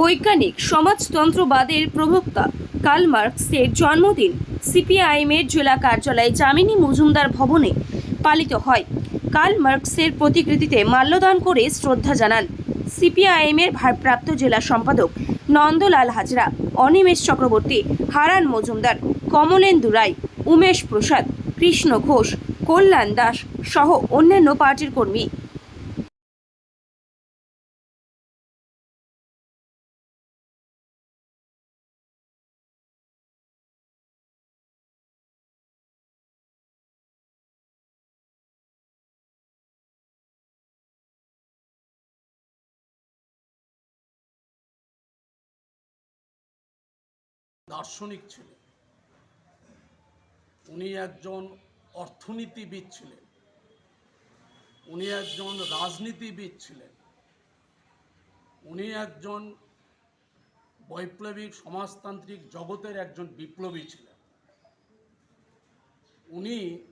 বৈজ্ঞানিক সমাজতন্ত্রবাদের প্রবক্তা কার্ল মার্কসের জন্মদিন সিপিআইএমের জেলা কার্যালয়ে জামিনী মজুমদার ভবনে পালিত হয়। কার্ল মার্কসের প্রতিকৃতিতে মাল্যদান করে শ্রদ্ধা জানান সিপিআইএমের ভারপ্রাপ্ত জেলা সম্পাদক নন্দলাল হাজরা, অনিমেষ চক্রবর্তী, হারান মজুমদার, কমলেন্দু রায়, উমেশ প্রসাদ, কৃষ্ণ ঘোষ, কল্যাণ দাস সহ অন্যান্য পার্টির কর্মী। দার্শনিক ছিলেন। উনি একজন অর্থনীতিবিদ ছিলেন। উনি একজন রাজনীতিবিদ ছিলেন। উনি একজন বৈপ্লবিক সমাজতান্ত্রিক জগতের একজন বিপ্লবী ছিলেন। উনি